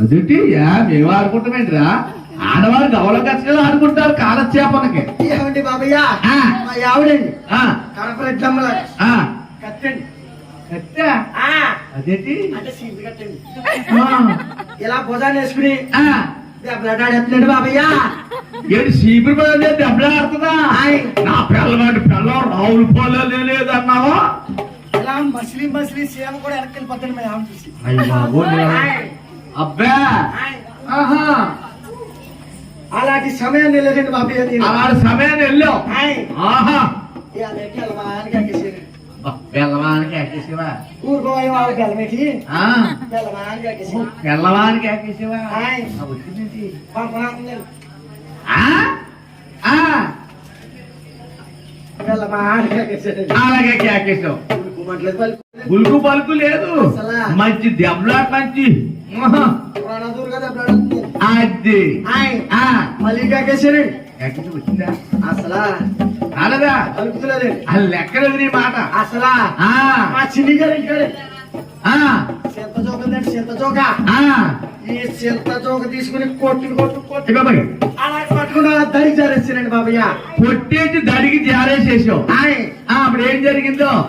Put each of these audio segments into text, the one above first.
అదేంటి? యా, మేము ఆడుకుంటామేంటిరా? ఆడవారు గవల గచ్చలు ఆడుకుంటారు కాలక్షేపనకి ఏమండి బాబయ్య. మా ఆవిడండి కట్టండి. అదేంటి ఇలా భుజాన్ని వేసుకుని దెబ్బలాడాడుతున్నాడు బాబయ్య. ఏంటి పడే దెబ్బలాడుతుందా. నా పిల్లవాడి పిల్లం రావులు పోలే లేదన్నావా ఇలా మసిలి మసిలి సీమ కూడా వెనక్కి వెళ్ళిపోతాడు మా ఆవిడ చూసి. అబ్బా. ఆహా! అలాంటి సమయాన్ని బాబయ్య నేను అలాంటి సమయాన్ని వెళ్ళాం. ఆహా. బెల్లవానికి ఎక్కేసివా? ఊరుకోవాలి వాళ్ళు బెల్లమెట్టి. బెల్లవానికి ఎక్కేసివా? ఎక్కేసాడు. అలాగే ఎక్కేసావు. ఊరుకోమట్లేదు పలుకు. లేదు. అసలా? మంచి దెబ్బలాట మంచి అది. మళ్ళీ వచ్చిందా? అసలా. అలాగా నీ మాట. అసలా. ఆ, మా చిన్ని గారు ఇంటికాడే. ఆ, చింత ఉందండి చింత ఆ. ఈ చింత జోక తీసుకుని కొట్టు కొట్టు మరి, అలా పట్టుకుని అలా జారేసానండి బాబయ్య. కొట్టేసి దడికి జారేసేసావు. అప్పుడు ఏం జరిగిందో?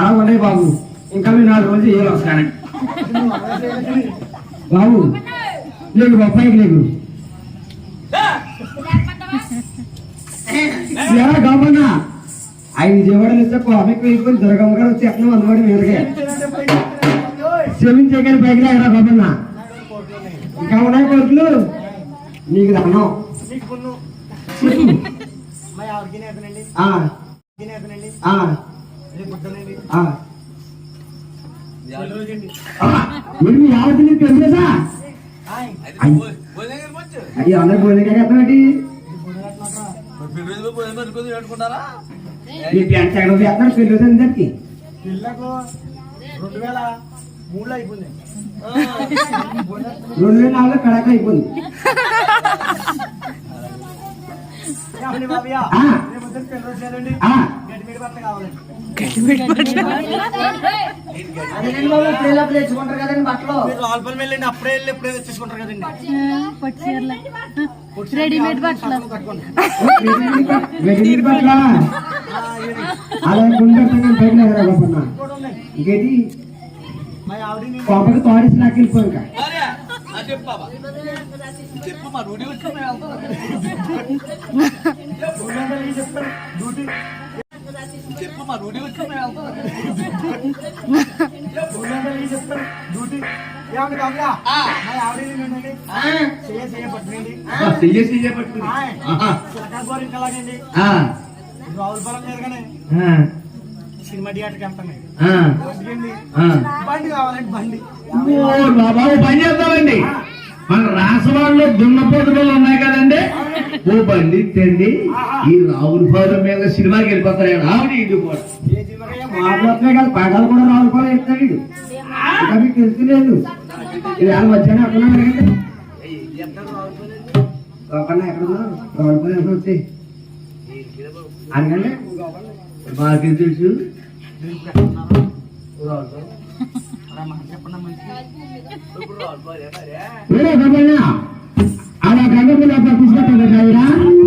అలా ఉన్నాయి బాబు. ఇంకా మీరు నాలుగు రోజులు ఏళ్ళు వస్తాను బాబు నీకు బొప్పాయికి నీకు. ఎలా గొప్పనా ఐదు జీవాడలు ఇస్తే కోపకి వెళ్ళిపోయి దుర్గమ్మ గారు వచ్చి ఎక్కడ అందుబాటు మీదకే క్షమించగలి పైకి ఎరా గొప్పన్నా ఇంకా ఉన్నాయి కోట్లు నీకు దండం ఆ, మీరు నీకు తెలుసా అయ్యి. అందరు భోజనం చేస్తామండి మీ ప్యాంట్ ఎక్కడ అందరికి. పిల్లకు రెండు వేల మూడులో అయిపోయింది. రెండు వేల నాలుగులో కడక అయిపోయింది. రేపు పెళ్ళి రోజు ఆ, గడ్డి కావాలండి వెళ్ళండి అప్పుడే వెళ్ళి కదండి రెడీమేడ్ బట్టలు అలా గుండె బయట తోడేసి నాకు వెళ్ళిపో ఇంకా డ్యూటీ డ్యూటీ సినిమా థియేటర్కి బండి ఆ. బండి కావాలండి బండి ఓ బాబు పని చేద్దామండి మన రాసవాడలో దున్నపోతు బళ్ళు ఉన్నాయి కదండి. ఓ బండి ఇచ్చండి ఈ రావుల పాలెం మీద సినిమాకి వెళ్ళిపోతారు రావుడి ఇది కూడా? మాట్లాడుతున్నాయి కదా పాఠాలు కూడా రావుకోవాలి చెప్తాడు వీడు. ఇంకా మీకు తెలుసులేదు ఇది వాళ్ళ మధ్యాహ్నం ఎక్కడ అడగండి గొప్పన్న ఎక్కడ ఉన్నారు రావులపల్లి ఎక్కడ వచ్చి? అడగండి మాకేం తెలుసు? చెప్పండి Εγώ δεν έχω τη ζωή του.